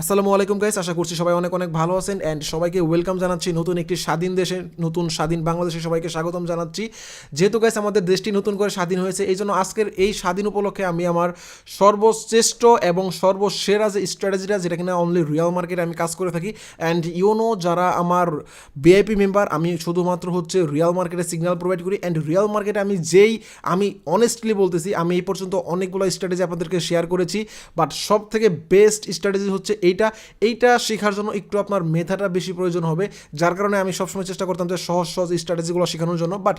আসসালামু আলাইকুম গাইস আশা করছি সবাই অনেক অনেক ভালো আছেন অ্যান্ড সবাইকে ওয়েলকাম জানাচ্ছি নতুন একটি স্বাধীন দেশে, নতুন স্বাধীন বাংলাদেশে সবাইকে স্বাগতম জানাচ্ছি। যেহেতু গাইস আমাদের দেশটি নতুন করে স্বাধীন হয়েছে, এই জন্য আজকের এই স্বাধীন উপলক্ষে আমি আমার সর্বশ্রেষ্ঠ এবং সর্বসেরা যে স্ট্র্যাটেজিটা যেটা কিনা অনলি রিয়াল মার্কেটে আমি কাজ করে থাকি। অ্যান্ড ইউনো যারা আমার ভিআইপি মেম্বার আমি শুধুমাত্র হচ্ছে রিয়াল মার্কেটে সিগন্যাল প্রোভাইড করি। অ্যান্ড রিয়াল মার্কেটে আমি যেই, আমি অনেস্টলি বলতেছি, আমি এই পর্যন্ত অনেকগুলো স্ট্র্যাটেজি আপনাদেরকে শেয়ার করেছি বাট সব থেকে বেস্ট স্ট্র্যাটেজি হচ্ছে এইটা এইটা শেখার জন্য একটু আপনার মেধাটা বেশি প্রয়োজন হবে, যার কারণে আমি সবসময় চেষ্টা করতাম যে সহজ সহজ স্ট্র্যাটেজিগুলো শেখানোর জন্য বাট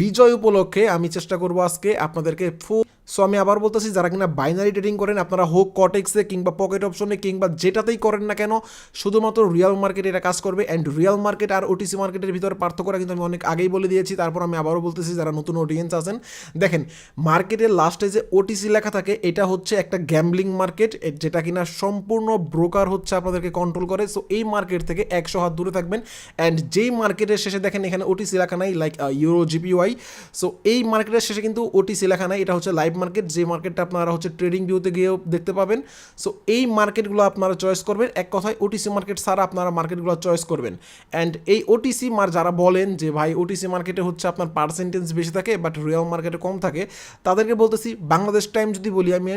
বিজয় উপলক্ষে আমি চেষ্টা করব আজকে আপনাদেরকে ফুল সো আমি আবার বলতেছি, যারা কিনা বাইনারি ট্রেডিং করেন, আপনারা হোক কটেক্সে কিংবা পকেট অপশনে কিংবা যেটাতেই করেন না কেন, শুধুমাত্র রিয়াল মার্কেটে এটা কাজ করবে অ্যান্ড রিয়াল মার্কেট আর ওটিসি মার্কেটের ভিতরে পার্থক্যটা কিন্তু আমি অনেক আগেই বলে দিয়েছি, তারপর আমি আবারও বলতেছি, যারা নতুন অডিয়েন্স আছেন, দেখেন মার্কেটের লাস্টে যে ওটিসি লেখা থাকে, এটা হচ্ছে একটা গ্যাম্বলিং মার্কেট যেটা কিনা সম্পূর্ণ ব্রোকার হচ্ছে আপনাদেরকে কন্ট্রোল করে সো এই মার্কেট থেকে একশো হাত দূরে থাকবেন অ্যান্ড যেই মার্কেটের শেষে দেখেন, এখানে ওটিসি লেখা নাই লাইক ইউরো জিপিওয়াই সো এই মার্কেটের শেষে কিন্তু ওটিসি লেখা নাই, এটা হচ্ছে লাইভ মার্কেট যে মার্কেটটা আপনারা হচ্ছে ট্রেডিং ভিউতে গিয়েও দেখতে পাবেন। সো এই মার্কেটগুলো আপনারা চয়েস করবেন। এক কথায় ওটিসি মার্কেট ছাড়া আপনারা মার্কেটগুলো চয়েস করবেন। অ্যান্ড এই ওটিসি মার যারা বলেন যে, ভাই ওটিসি মার্কেটে হচ্ছে আপনার পার্সেন্টেজ বেশি থাকে বাট রিয়াল মার্কেটে কম থাকে, তাদেরকে বলতেছি, বাংলাদেশ টাইম যদি বলি আমি,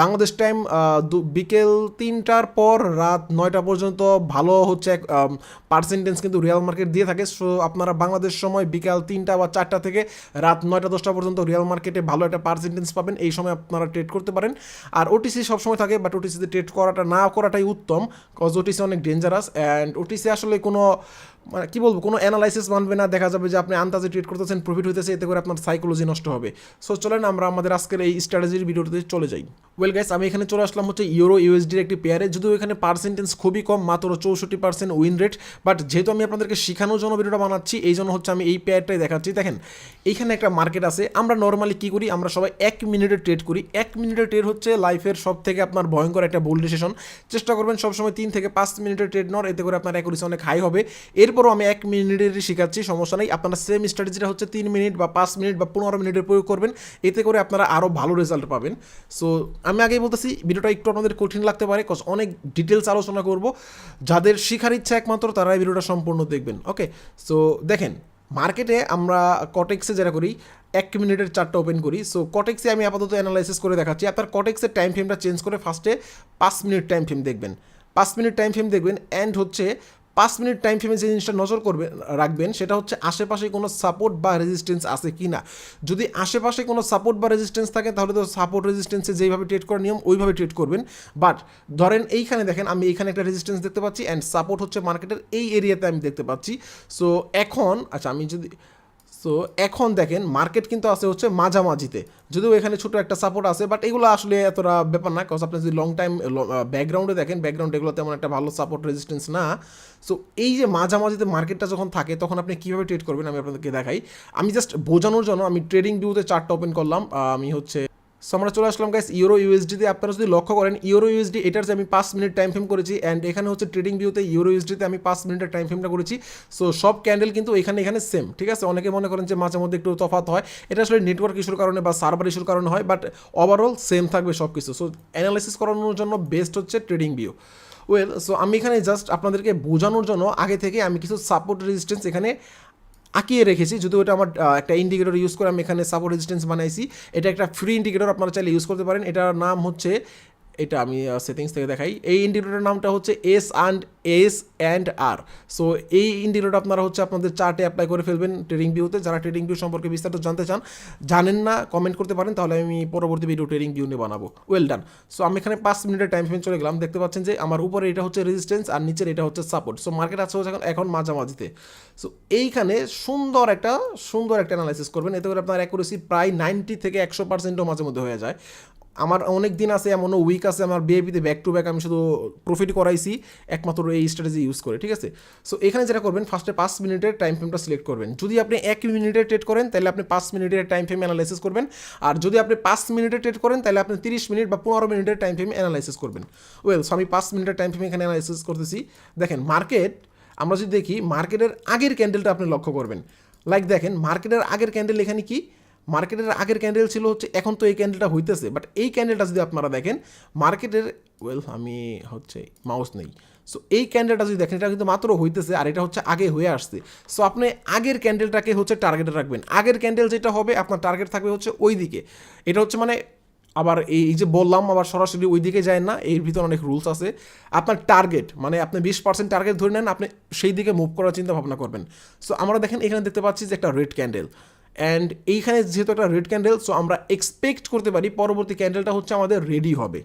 বাংলাদেশ টাইম বিকেল তিনটার পর রাত নয়টা পর্যন্ত ভালো হচ্ছে এক পার্সেন্টেজ কিন্তু রিয়াল মার্কেট দিয়ে থাকে। সো আপনারা বাংলাদেশ সময় বিকাল তিনটা বা চারটা থেকে রাত নয়টা দশটা পর্যন্ত রিয়াল মার্কেটে ভালো একটা পার্সেন্টেজ পাবেন, এই সময় আপনারা ট্রেড করতে পারেন। আর ওটিসি সবসময় থাকে বাট ওটিসিতে ট্রেড করাটা না করাটাই উত্তম কজ ওটিসি অনেক ডেঞ্জারাস অ্যান্ড ওটিসি আসলে কোনো মানে কী বলব, কোনো অ্যানালাইসিস মানবে না, দেখা যাবে যে আপনি আন্দাজে ট্রেড করতেছেন প্রফিট হইতেছে, এতে করে আপনার সাইকোলজি নষ্ট হবে। সো চলেন আমরা আমাদের আজকের এই স্ট্র্যাটেজির ভিডিওতে চলে যাই। ওয়েল গাইস আমি এখানে চলে আসলাম হচ্ছে ইউরো ইউএসডির একটি পেয়ারে যদিও এখানে পার্সেন্টেজ খুবই কম, মাত্র চৌষট্টি পার্সেন্ট উইন রেট বাট যেহেতু আমি আপনাদেরকে শেখানোর জন্য ভিডিওটা বানাচ্ছি, এই জন্য হচ্ছে আমি এই পেয়ারটাই দেখাচ্ছি। দেখেন এইখানে একটা মার্কেট আছে, আমরা নর্মালি কী করি, আমরা সবাই এক মিনিটে ট্রেড করি। এক মিনিটের ট্রেড হচ্ছে লাইফের সব থেকে আপনার ভয়ঙ্কর একটা বোল্ড ডিসিশন চেষ্টা করবেন সবসময় তিন থেকে পাঁচ মিনিটের ট্রেড নেওয়ার, এতে করে আপনার অ্যাকুরেসি অনেক হাই হবে। এরপরও আমি এক মিনিটেরই শেখাচ্ছি, সমস্যা নেই। আপনারা সেম স্ট্র্যাটেজিটা হচ্ছে তিন মিনিট বা পাঁচ মিনিট বা পনেরো মিনিটের প্রয়োগ করবেন। এতে করে আপনারা আরও ভালো রেজাল্ট পাবেন। সো আমি আগেই বলতেছি, ভিডিওটা একটু আপনাদের কঠিন লাগতে পারে কজ অনেক ডিটেলস আলোচনা করব। যাদের শেখার ইচ্ছা একমাত্র তারা এই ভিডিওটা সম্পূর্ণ দেখবেন। ওকে সো দেখেন, মার্কেটে আমরা কটেক্সে যেটা করি, এক মিনিটের চারটা ওপেন করি। সো কটেক্সে আমি আপাতত অ্যানালাইসিস করে দেখাচ্ছি। আপনার কটেক্সের টাইম ফ্রেমটা চেঞ্জ করে ফার্স্টে পাঁচ মিনিট টাইম ফ্রেম দেখবেন। পাঁচ মিনিট টাইম ফ্রেম দেখবেন অ্যান্ড হচ্ছে পাঁচ মিনিট টাইম ফ্রেমে যে জিনিসটা নজর করবেন রাখবেন, সেটা হচ্ছে আশেপাশে কোনো সাপোর্ট বা রেজিস্ট্যান্স আছে কি না। যদি আশেপাশে কোনো সাপোর্ট বা রেজিস্ট্যান্স থাকে, তাহলে তো সাপোর্ট রেজিস্ট্যান্সে যেইভাবে ট্রেড করার নিয়ম, ওইভাবে ট্রেড করবেন। বাট ধরেন এইখানে দেখেন, আমি এইখানে একটা রেজিস্ট্যান্স দেখতে পাচ্ছি অ্যান্ড সাপোর্ট হচ্ছে মার্কেটের এই এরিয়াতে আমি দেখতে পাচ্ছি। সো এখন আচ্ছা আমি যদি সো এখন দেখেন মার্কেট কিন্তু আছে হচ্ছে মাঝামাঝিতে। যদিও এখানে ছোটো একটা সাপোর্ট আছে বাট এগুলো আসলে এতটা ব্যাপার না কজ আপনি যদি লং টাইম ব্যাকগ্রাউন্ডে দেখেন ব্যাকগ্রাউন্ড এগুলো তেমন একটা ভালো সাপোর্ট রেজিস্ট্যান্স না। সো এই যে মাঝামাঝিতে মার্কেটটা যখন থাকে, তখন আপনি কীভাবে ট্রেড করবেন আমি আপনাদেরকে দেখাই। আমি জাস্ট বোঝানোর জন্য আমি ট্রেডিং ভিউতে চার্টটা ওপেন করলাম আমি হচ্ছে সো আমরা চলে আসলাম গাইস ইউরো ইউএসডিতে আপনারা যদি লক্ষ্য করেন ইউরো ইউএসডি এটার যে আমি পাঁচ মিনিট টাইম ফ্রেম করেছি অ্যান্ড এখানে হচ্ছে ট্রেডিং ভিউতে ইউরো ইউএসডিতে আমি পাঁচ মিনিটের টাইম ফ্রেমটা করেছি। সো সব ক্যান্ডেল কিন্তু এখানে এখানে সেম ঠিক আছে? অনেকে মনে করেন যে মাঝে মধ্যে একটু তফাত হয়। এটা আসলে নেটওয়ার্ক ইস্যুর কারণে বা সার্ভার ইস্যুর কারণে হয় বাট ওভারঅল সেম থাকবে সব কিছু সো অ্যানালাইসিস করানোর জন্য বেস্ট হচ্ছে ট্রেডিং ভিউ ওয়েল সো আমি এখানে জাস্ট আপনাদেরকে বোঝানোর জন্য আগে থেকে আমি কিছু সাপোর্ট রেজিস্ট্যান্স এখানে আঁকিয়ে রেখেছি। যদি ওটা আমার একটা ইন্ডিকেটর ইউজ করে আমি এখানে সাপোর্ট রেজিস্ট্যান্স বানাইছি, এটা একটা ফ্রি ইন্ডিকেটর আপনারা চাইলে ইউজ করতে পারেন। এটার নাম হচ্ছে এটা আমি সেটিংস থেকে দেখাই। এই ইন্ডিকেটরের নামটা হচ্ছে S and S and R so এই ইন্ডিকেটর আপনারা হচ্ছে আপনাদের চার্টে অ্যাপ্লাই করে ফেলবেন ট্রেডিং ভিউতে যারা ট্রেডিং ভিউ সম্পর্কে বিস্তারিত জানতে চান, জানেন না কমেন্ট করতে পারেন, তাহলে আমি পরবর্তী ভিডিও ট্রেডিং ভিউ নিয়ে বানাবো। ওয়েল ডান সো আমি এখানে পাঁচ মিনিটের টাইম ফ্রেম চলে গেলাম। দেখতে পাচ্ছেন যে আমার উপরে এটা হচ্ছে রেজিস্ট্যান্স আর নিচের এটা হচ্ছে সাপোর্ট সো মার্কেট আছে হচ্ছে এখন এখন মাঝামাঝিতে। সো এইখানে সুন্দর একটা সুন্দর একটা অ্যানালাইসিস করবেন। এতে করে আপনার অ্যাকুরেসি প্রায় নাইনটি থেকে একশো পার্সেন্টও মাঝে মধ্যে হয়ে যায়। আমার অনেক দিন আছে এমনও উইক আছে, আমার বিএপিতে ব্যাক টু ব্যাক আমি শুধু প্রফিট করাইছি, একমাত্র এই স্ট্র্যাটেজি ইউজ করে, ঠিক আছে? সো এখানে যেটা করবেন ফার্স্টে পাঁচ মিনিটের টাইম ফ্রেমটা সিলেক্ট করবেন। যদি আপনি এক মিনিটে ট্রেড করেন, তাহলে আপনি পাঁচ মিনিটের টাইম ফ্রেম অ্যানালাইসিস করবেন। আর যদি আপনি পাঁচ মিনিটে ট্রেড করেন, তাহলে আপনি তিরিশ মিনিট বা পনেরো মিনিটের টাইম ফ্রেম অ্যানালাইসিস করবেন। ওয়েল সো আমি পাঁচ মিনিটের টাইম ফ্রেম এখানে অ্যানালাইসিস করতেছি। দেখেন মার্কেট আমরা যদি দেখি মার্কেটের আগের ক্যান্ডেলটা আপনি লক্ষ্য করবেন। লাইক দেখেন মার্কেটের আগের ক্যান্ডেল এখানে কি? মার্কেটের আগের ক্যান্ডেল ছিল হচ্ছে, এখন তো এই ক্যান্ডেলটা হইতেছে। বাট এই ক্যান্ডেলটা যদি আপনারা দেখেন, মার্কেটের ওয়েল আমি হচ্ছে মাউস নেই। সো এই ক্যান্ডেলটা যদি দেখেন, এটা কিন্তু মাত্র হইতেছে আর এটা হচ্ছে আগে হয়ে আসছে। সো আপনি আগের ক্যান্ডেলটাকে হচ্ছে টার্গেটে রাখবেন। আগের ক্যান্ডেল যেটা হবে, আপনার টার্গেট থাকবে হচ্ছে ওই দিকে এটা হচ্ছে মানে আবার এই যে বললাম, আবার সরাসরি ওই দিকে যায় না, এর ভিতরে অনেক রুলস আছে। আপনার টার্গেট মানে আপনি বিশ পার্সেন্ট টার্গেট ধরে নেন, আপনি সেই দিকে মুভ করার চিন্তা ভাবনা করবেন। সো আমরা দেখেন, এখানে দেখতে পাচ্ছি যে একটা রেড ক্যান্ডেল অ্যান্ড এইখানে যেহেতু একটা রেড ক্যান্ডেল সো আমরা এক্সপেক্ট করতে পারি পরবর্তী ক্যান্ডেলটা হচ্ছে আমাদের রেডি হবে।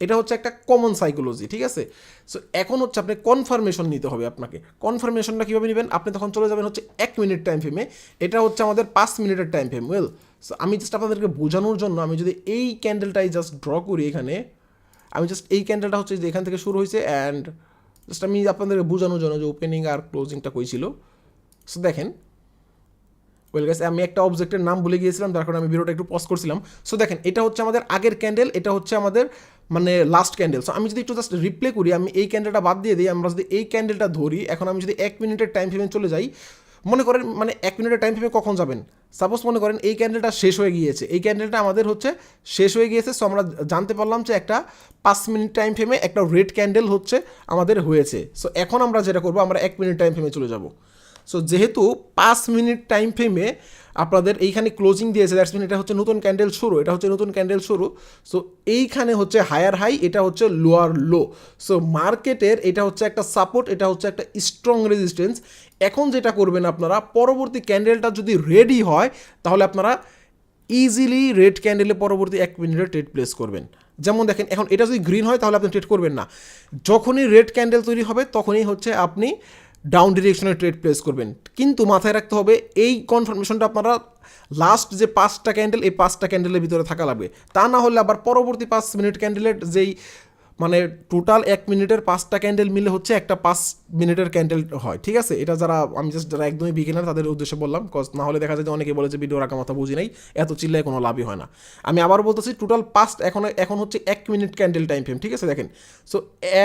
এটা হচ্ছে একটা কমন সাইকোলজি ঠিক আছে? সো এখন হচ্ছে আপনি কনফার্মেশন নিতে হবে আপনাকে। কনফার্মেশনটা কীভাবে নেবেন? আপনি তখন চলে যাবেন হচ্ছে এক মিনিট টাইম ফ্রেমে এটা হচ্ছে আমাদের পাঁচ মিনিটের টাইম ফ্রেম ওয়েল সো আমি জাস্ট আপনাদেরকে বোঝানোর জন্য আমি যদি এই ক্যান্ডেলটাই জাস্ট ড্র করি এখানে, আমি জাস্ট এই ক্যান্ডেলটা হচ্ছে যে এখান থেকে শুরু হয়েছে অ্যান্ড জাস্ট আমি আপনাদেরকে বোঝানোর জন্য যে ওপেনিং আর ক্লোজিংটা কই ছিল। সো দেখেন ওয়েল গেছে আমি একটা অবজেক্টের নাম ভুলে গিয়েছিলাম, তার কারণে আমি ভিডিওটা একটু পজ করছিলাম। সো দেখেন, এটা হচ্ছে আমাদের আগের ক্যান্ডেল এটা হচ্ছে আমাদের মানে লাস্ট ক্যান্ডেল সো আমি যদি একটু জাস্ট রিপ্লে করি, আমি এই ক্যান্ডেলটা বাদ দিয়ে দিই, আমরা যদি এই ক্যান্ডেলটা ধরি, এখন আমি যদি এক মিনিটের টাইম ফ্রেমে চলে যাই, মনে করেন মানে এক মিনিটের টাইম ফ্রেমে কখন যাবেন? সাপোজ মনে করেন এই ক্যান্ডেলটা শেষ হয়ে গিয়েছে, এই ক্যান্ডেলটা আমাদের হচ্ছে শেষ হয়ে গিয়েছে সো আমরা জানতে পারলাম যে একটা পাঁচ মিনিট টাইম ফ্রেমে একটা রেড ক্যান্ডেল হচ্ছে আমাদের হয়েছে। সো এখন আমরা যেটা করব, আমরা এক মিনিট টাইম ফ্রেমে চলে যাব। সো যেহেতু পাঁচ মিনিট টাইম ফ্রেমে আপনাদের এইখানে ক্লোজিং দিয়েছে দ্যাটস মিন এটা হচ্ছে নতুন ক্যান্ডেল শুরু, এটা হচ্ছে নতুন ক্যান্ডেল শুরু। সো এইখানে হচ্ছে হায়ার হাই এটা হচ্ছে লোয়ার লো সো মার্কেটের এটা হচ্ছে একটা সাপোর্ট এটা হচ্ছে একটা স্ট্রং রেজিস্ট্যান্স এখন যেটা করবেন আপনারা, পরবর্তী ক্যান্ডেলটা যদি রেডি হয়, তাহলে আপনারা ইজিলি রেড ক্যান্ডেলে পরবর্তী এক মিনিটে ট্রেড প্লেস করবেন। যেমন দেখেন, এখন এটা যদি গ্রিন হয়, তাহলে আপনি ট্রেড করবেন না। যখনই রেড ক্যান্ডেল তৈরি হবে, তখনই হচ্ছে আপনি ডাউন ডিরেকশনে ট্রেড প্লেস করবেন। কিন্তু মাথায় রাখতে হবে, এই কনফার্মেশনটা আপনারা লাস্ট যে পাঁচটা ক্যান্ডেল এই পাঁচটা ক্যান্ডেলের ভিতরে থাকা লাগবে। তা না হলে আবার পরবর্তী পাঁচ মিনিট ক্যান্ডেলের যেই মানে টোটাল এক মিনিটের পাঁচটা ক্যান্ডেল মিলে হচ্ছে একটা পাঁচ মিনিটের ক্যান্ডেল হয়, ঠিক আছে? এটা যারা, আমি জাস্ট যারা একদমই বিগিনার তাদের উদ্দেশ্যে বললাম কজ না হলে দেখা যায় যে অনেকে বলে যে ভিডিও রাখা মাথা বুঝি নাই, এত চিল্লায় কোনো লাভই হয় না। আমি আবার বলতেছি টোটাল পাঁচ এখন এখন হচ্ছে এক মিনিট ক্যান্ডেল টাইম ফ্রেম ঠিক আছে? দেখেন সো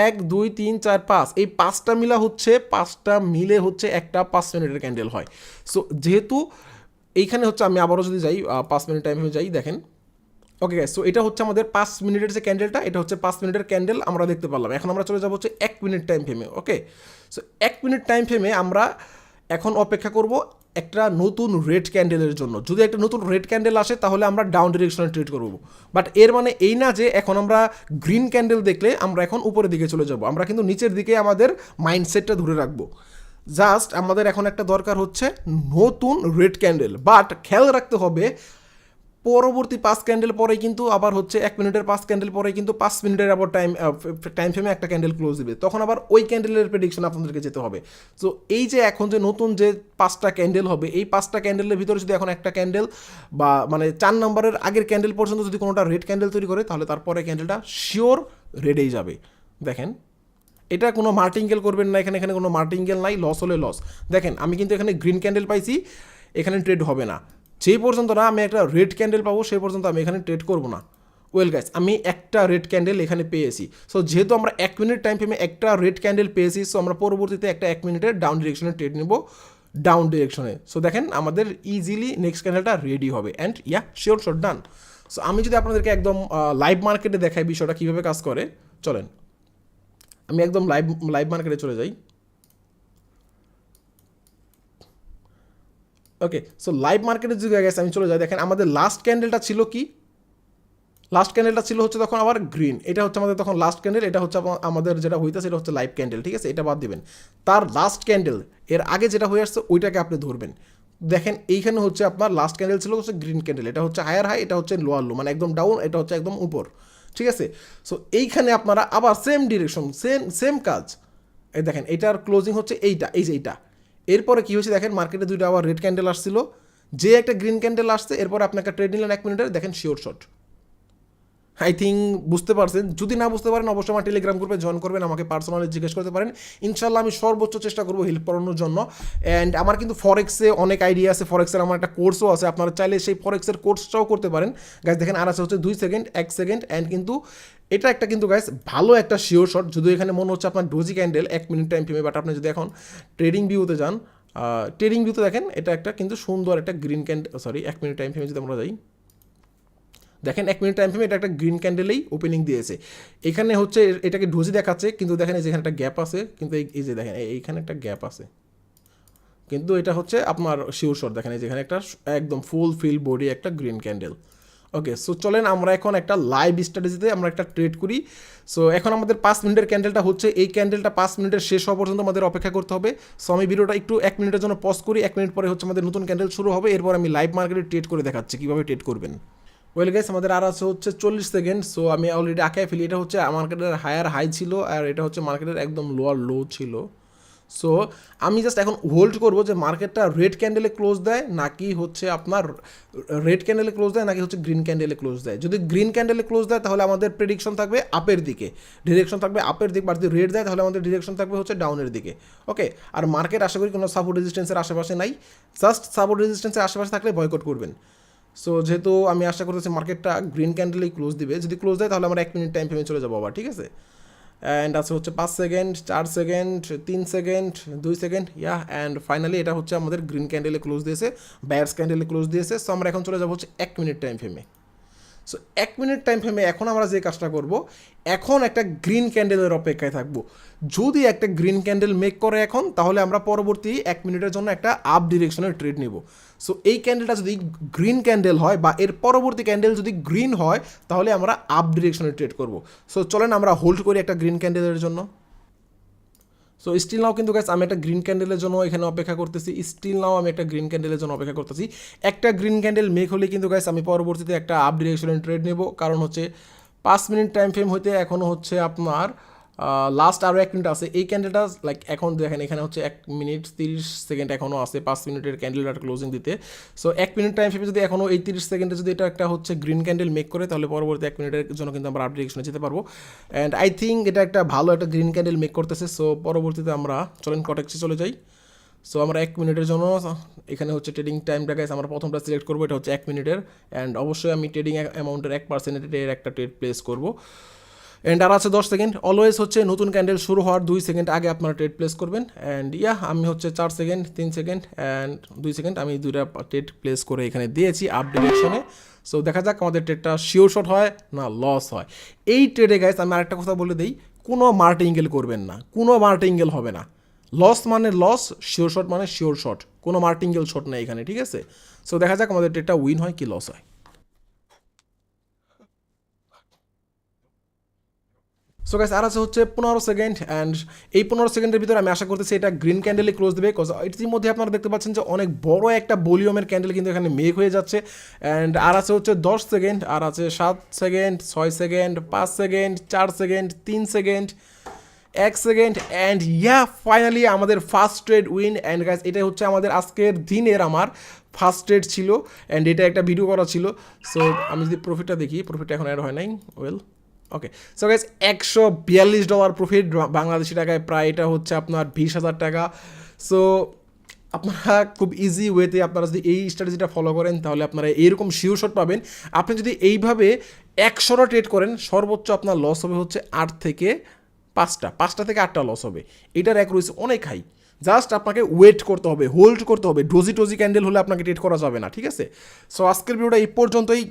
এক, দুই, তিন, চার, পাঁচ, এই পাঁচটা মিলা হচ্ছে, পাঁচটা মিলে হচ্ছে একটা পাঁচ মিনিটের ক্যান্ডেল হয়। সো যেহেতু এইখানে হচ্ছে আমি আবারও যদি যাই পাঁচ মিনিট টাইম যাই, দেখেন ওকে গাইস সো এটা হচ্ছে আমাদের পাঁচ মিনিটের যে ক্যান্ডেলটা এটা হচ্ছে পাঁচ মিনিটের ক্যান্ডেল আমরা দেখতে পারলাম। এখন আমরা চলে যাব হচ্ছে এক মিনিট টাইম ফ্রেমে ওকে সো এক মিনিট টাইম ফ্রেমে আমরা এখন অপেক্ষা করব একটা নতুন রেড ক্যান্ডেলের জন্য। যদি একটা নতুন রেড ক্যান্ডেল আসে, তাহলে আমরা ডাউন ডিরেকশনে ট্রেড করব। বাট এর মানে এই না যে এখন আমরা গ্রিন ক্যান্ডেল দেখলে আমরা এখন উপরের দিকে চলে যাব। আমরা কিন্তু নিচের দিকে আমাদের মাইন্ডসেটটা ধরে রাখব। জাস্ট আমাদের এখন একটা দরকার হচ্ছে নতুন রেড ক্যান্ডেল বাট খেয়াল রাখতে হবে পরবর্তী পাঁচ ক্যান্ডেল পরে কিন্তু আবার হচ্ছে এক মিনিটের পাঁচ ক্যান্ডেল পরে কিন্তু পাঁচ মিনিটের আবার টাইম টাইম ফ্রেমে একটা ক্যান্ডেল ক্লোজ দিবে। তখন আবার ওই ক্যান্ডেলের প্রেডিকশন আপনাদেরকে যেতে হবে। সো এই যে এখন যে নতুন যে পাঁচটা ক্যান্ডেল হবে, এই পাঁচটা ক্যান্ডেলের ভিতরে যদি এখন একটা ক্যান্ডেল বা মানে চার নম্বরের আগের ক্যান্ডেল পর্যন্ত যদি কোনোটা রেড ক্যান্ডেল তৈরি করে, তাহলে তারপরে ক্যান্ডেলটা শিওর রেডেই যাবে। দেখেন, এটা কোনো মার্টিঙ্গেল করবেন না, এখানে এখানে কোনো মার্টিঙ্গেল নাই লস হলে লস দেখেন, আমি কিন্তু এখানে গ্রিন ক্যান্ডেল পাইছি, এখানে ট্রেড হবে না। যেই পর্যন্ত না আমি একটা রেড ক্যান্ডেল পাবো, সেই পর্যন্ত আমি এখানে ট্রেড করব না। ওয়েল গাইস আমি একটা রেড ক্যান্ডেল এখানে পেয়েছি। সো যেহেতু আমরা এক মিনিট টাইম ফ্রেমে একটা রেড ক্যান্ডেল পেয়েছি সো আমরা পরবর্তীতে একটা এক মিনিটের ডাউন ডিরেকশনে ট্রেড নেব ডাউন ডিরেকশনে সো দেখেন, আমাদের ইজিলি নেক্সট ক্যান্ডেলটা রেডি হবে। And yeah sure shot done so আমি যদি আপনাদেরকে একদম লাইভ মার্কেটে দেখাই বিষয়টা কীভাবে কাজ করে, চলেন। আমি একদম লাইভ লাইভ মার্কেটে চলে যাই। ওকে সো লাইভ মার্কেটের যুগে গেছে আমি চলে যাই। দেখেন, আমাদের লাস্ট ক্যান্ডেলটা ছিল কি? লাস্ট ক্যান্ডেলটা ছিল হচ্ছে তখন আবার গ্রিন এটা হচ্ছে আমাদের তখন লাস্ট ক্যান্ডেল এটা হচ্ছে আমা- আমাদের যেটা হইতেছে, এটা হচ্ছে লাইভ ক্যান্ডেল ঠিক আছে? এটা বাদ দিবেন। তার লাস্ট ক্যান্ডেল এর আগে যেটা হয়ে আসছে, ওইটাকে আপনি ধরবেন। দেখেন, এইখানে হচ্ছে আপনার লাস্ট ক্যান্ডেল ছিল হচ্ছে গ্রিন ক্যান্ডেল এটা হচ্ছে হায়ার হাই এটা হচ্ছে লোয়ার লো মানে একদম ডাউন এটা হচ্ছে একদম উপর, ঠিক আছে? সো এইখানে আপনারা আবার সেম ডিরেকশন সেম সেম কাজ। এই দেখেন, এটার ক্লোজিং হচ্ছে এইটা, এই যে এইটা। এরপরে কী হয়েছে দেখেন মার্কেটে দুইটা আবার রেড ক্যান্ডেল আসছিল। যে একটা গ্রিন ক্যান্ডেল আসছে, এরপর আপনাকে ট্রেড নিলেন এক মিনিটের, দেখেন শিওর শট আই থিঙ্ক বুঝতে পারছেন। যদি না বুঝতে পারেন, অবশ্যই আমার টেলিগ্রাম গ্রুপে জয়েন করবেন, আমাকে পার্সোনালি জিজ্ঞেস করতে পারেন। ইনশাল্লাহ আমি সর্বোচ্চ চেষ্টা করব হেল্প করানোর জন্য। অ্যান্ড আমার কিন্তু ফরেক্সে অনেক আইডিয়া আছে। ফরেক্সের আমার একটা কোর্সও আছে। আপনারা চাইলে সেই ফরেক্সের কোর্সটাও করতে পারেন। গাছ দেখেন, আর আছে হচ্ছে দুই সেকেন্ড এক সেকেন্ড অ্যান্ড কিন্তু এটা একটা কিন্তু গাইস ভালো একটা শিওর শট যদি এখানে মনে হচ্ছে আপনার ডোজি ক্যান্ডেল এক মিনিট টাইম ফ্রেমে বাট আপনি যদি এখন ট্রেডিং ভিউতে যান ট্রেডিং ভিউতে দেখেন, এটা একটা কিন্তু সুন্দর একটা গ্রিন ক্যান্ড সরি এক মিনিট টাইম ফ্রেমে যদি আমরা যাই। দেখেন এক মিনিট টাইম ফ্রেমে এটা একটা গ্রিন ক্যান্ডেলেই ওপেনিং দিয়েছে। এখানে হচ্ছে এটাকে ঢোজি দেখাচ্ছে, কিন্তু দেখেন এই যে এখানে একটা গ্যাপ আছে, কিন্তু এই- যে দেখেন এইখানে একটা গ্যাপ আছে। কিন্তু এটা হচ্ছে আপনার শিওর শট দেখেন যেখানে একটা একদম ফুল ফিল বডি একটা গ্রিন ক্যান্ডেল ওকে সো চলেন আমরা এখন একটা লাইভ স্ট্র্যাটেজিতে আমরা একটা ট্রেড করি। সো এখন আমাদের পাঁচ মিনিটের ক্যান্ডেলটা হচ্ছে, এই ক্যান্ডেলটা পাঁচ মিনিটের শেষ হওয়া পর্যন্ত আমাদের অপেক্ষা করতে হবে। সো আমি ভিডিওটা একটু এক মিনিটের জন্য পজ করি, এক মিনিট পরে হচ্ছে আমাদের নতুন ক্যান্ডেল শুরু হবে। এরপর আমি লাইভ মার্কেটে ট্রেড করে দেখাচ্ছি, কীভাবে ট্রেড করবেন। ওয়েল গাইস আমাদের আর আছে হচ্ছে চল্লিশ সেকেন্ড সো আমি অলরেডি আঁকায় ফেলি। এটা হচ্ছে মার্কেটের হায়ার হাই ছিল, আর এটা হচ্ছে মার্কেটের একদম লোয়ার লো ছিল। সো আমি জাস্ট এখন হোল্ড করব যে মার্কেটটা রেড ক্যান্ডেলে ক্লোজ দেয়, নাকি হচ্ছে আপনার রেড ক্যান্ডেলে ক্লোজ দেয়, নাকি হচ্ছে গ্রিন ক্যান্ডেলে ক্লোজ দেয়। যদি গ্রিন ক্যান্ডেলে ক্লোজ দেয়, তাহলে আমাদের প্রেডিকশন থাকবে আপের দিকে। ডিরেকশন থাকবে আপের দিক বা যদি রেড দেয়, তাহলে আমাদের ডিরেকশন থাকবে হচ্ছে ডাউনের দিকে। ওকে আর মার্কেট আশা করি কোনো সাপোর্ট রেজিস্ট্যান্সের আশেপাশে নাই। জাস্ট সাপোর্ট রেজিস্ট্যান্সের আশেপাশে থাকলে বয়কট করবেন। সো যেহেতু আমি আশা করতেছি মার্কেটটা গ্রিন ক্যান্ডেলেই ক্লোজ দিবে, যদি ক্লোজ দেয় তাহলে আমরা এক মিনিট টাইম ফ্রেমে চলে যাব আবার, ঠিক আছে? অ্যান্ড আছে হচ্ছে পাঁচ সেকেন্ড চার সেকেন্ড তিন সেকেন্ড দুই সেকেন্ড ইয়া অ্যান্ড ফাইনালি এটা হচ্ছে আমাদের গ্রিন ক্যান্ডেলে ক্লোজ দিয়েছে ব্যাটস ক্যান্ডেলে ক্লোজ দিয়েছে সো আমরা এখন চলে যাব হচ্ছে এক মিনিট টাইম ফ্রেমে সো এক মিনিট টাইম ফ্রেমে এখন আমরা যে কাজটা করব, এখন একটা গ্রিন ক্যান্ডেলের অপেক্ষায় থাকব। যদি একটা গ্রিন ক্যান্ডেল মেক করে এখন, তাহলে আমরা পরবর্তী এক মিনিটের জন্য একটা আপ ডিরেকশনের ট্রেড নিব। সো এই ক্যান্ডেলটা যদি গ্রিন ক্যান্ডেল হয় বা এর পরবর্তী ক্যান্ডেল যদি গ্রিন হয়, তাহলে আমরা আপ ডিরেকশনে ট্রেড করব। সো চলেন আমরা হোল্ড করি একটা গ্রিন ক্যান্ডেলের জন্য। সো স্টিল নাও কিন্তু গাইস আমি একটা গ্রিন ক্যান্ডেলের জন্য এখানে অপেক্ষা করতেছি। স্টিল নাও আমি একটা গ্রিন ক্যান্ডেলের জন্য অপেক্ষা করতেছি। একটা গ্রিন ক্যান্ডেল মেক হলে কিন্তু গাইস আমি পরবর্তীতে একটা আপ ডিরেকশনে ট্রেড নেব। কারণ হচ্ছে, পাঁচ মিনিট টাইম ফ্রেম হইতে এখনও হচ্ছে আপনার লাস্ট আরও এক মিনিট আছে। এই ক্যান্ডেলটা লাইক এখন দেখেন, এখানে হচ্ছে এক মিনিট তিরিশ সেকেন্ড এখনও আছে, পাঁচ মিনিটের ক্যান্ডেলটা ক্লোজিং দিতে। সো এক মিনিট টাইম ফ্রেমে যদি এখনও এই তিরিশ সেকেন্ডে যদি এটা একটা হচ্ছে গ্রিন ক্যান্ডেল মেক করে, তাহলে পরবর্তী এক মিনিটের জন্য কিন্তু আমরা আপ ডিরেকশনে যেতে পারব। অ্যান্ড আই থিঙ্ক এটা একটা ভালো একটা গ্রিন ক্যান্ডেল মেক করতেছে। সো পরবর্তীতে আমরা চলেন কটেক্সে চলে যাই। সো আমরা এক মিনিটের জন্য, এখানে হচ্ছে ট্রেডিং টাইমটা আমরা প্রথমটা সিলেক্ট করব, এটা হচ্ছে এক মিনিটের অ্যান্ড অবশ্যই আমি ট্রেডিং অ্যামাউন্টের এক পার্সেন্টের একটা ট্রেড প্লেস করব। অ্যান্ড আর আছে দশ সেকেন্ড অলওয়েজ হচ্ছে নতুন ক্যান্ডেল শুরু হওয়ার দুই সেকেন্ড আগে আপনারা ট্রেড প্লেস করবেন। অ্যান্ড ইয়া আমি হচ্ছে চার সেকেন্ড তিন সেকেন্ড অ্যান্ড দুই সেকেন্ড আমি দুইটা ট্রেড প্লেস করে এখানে দিয়েছি আপ ডিরেকশনে সো দেখা যাক আমাদের ট্রেডটা শিওর শট হয় না লস হয়। এই ট্রেডে গাইস আমি আরেকটা কথা বলে দিই, কোনো মার্টিঙ্গেল করবেন না। কোনো মার্টিঙ্গেল হবে না। লস মানে লস শিওর শট মানে শিওর শট কোনো মার্টিঙ্গেল শট নেই এখানে, ঠিক আছে? সো দেখা যাক আমাদের ট্রেডটা উইন হয় কি লস হয়। সো গাইস আর আছে হচ্ছে পনেরো সেকেন্ড অ্যান্ড এই পনেরো সেকেন্ডের ভিতরে আমি আশা করতেছি এটা গ্রিন ক্যান্ডেলে ক্লোজ দেবে কজ ইতিমধ্যে আপনারা দেখতে পাচ্ছেন যে অনেক বড় একটা ভলিউমের ক্যান্ডেল কিন্তু এখানে মেক হয়ে যাচ্ছে। অ্যান্ড আর আছে হচ্ছে দশ সেকেন্ড আর আছে সাত সেকেন্ড ছয় সেকেন্ড পাঁচ সেকেন্ড চার সেকেন্ড তিন সেকেন্ড এক সেকেন্ড অ্যান্ড ইয়া ফাইনালি আমাদের first trade win and guys এটা হচ্ছে আমাদের আজকের দিনের আমার ফার্স্ট ট্রেড ছিল। অ্যান্ড এটা একটা ভিডিও করা ছিল। সো আমি যদি প্রফিটটা দেখি প্রফিটটা এখন অ্যাড হয় নাই। ওয়েল ওকে সো গাইস একশো বিয়াল্লিশ ডলার প্রফিট বাংলাদেশি টাকায় প্রায় এটা হচ্ছে আপনার বিশ হাজার টাকা। সো আপনারা খুব ইজি ওয়েতে আপনারা যদি এই স্ট্র্যাটেজিটা ফলো করেন, তাহলে আপনারা এইরকম শিওর শট পাবেন। আপনি যদি এইভাবে একশোটা ট্রেড করেন, সর্বোচ্চ আপনার লস হবে হচ্ছে আট থেকে পাঁচটা। পাঁচটা থেকে আটটা লস হবে। এটার এক রয়েছে অনেক হাই জাস্ট আপনাকে ওয়েট করতে হবে হোল্ড করতে হবে। ডোজি টোজি ক্যান্ডেল হলে আপনাকে ট্রেড করা যাবে না, ঠিক আছে? সো আজকের ভিডিওটা এই পর্যন্তই।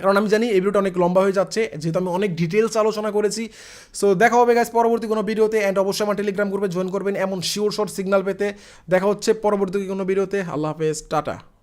কারণ আমি জানি এই ভিডিওটা অনেক লম্বা হয়ে যাচ্ছে, যেহেতু আমি অনেক ডিটেলস আলোচনা করেছি। সো দেখা হবে গাছ পরবর্তী কোনো ভিডিওতে অ্যান্ড অবশ্যই আমার টেলিগ্রাম গ্রুপে জয়েন করবেন, এমন শিওর শর্ট সিগনাল পেতে। দেখা হচ্ছে পরবর্তী কোনো ভিডিওতে। আল্লাহ হাফেজ, টাটা।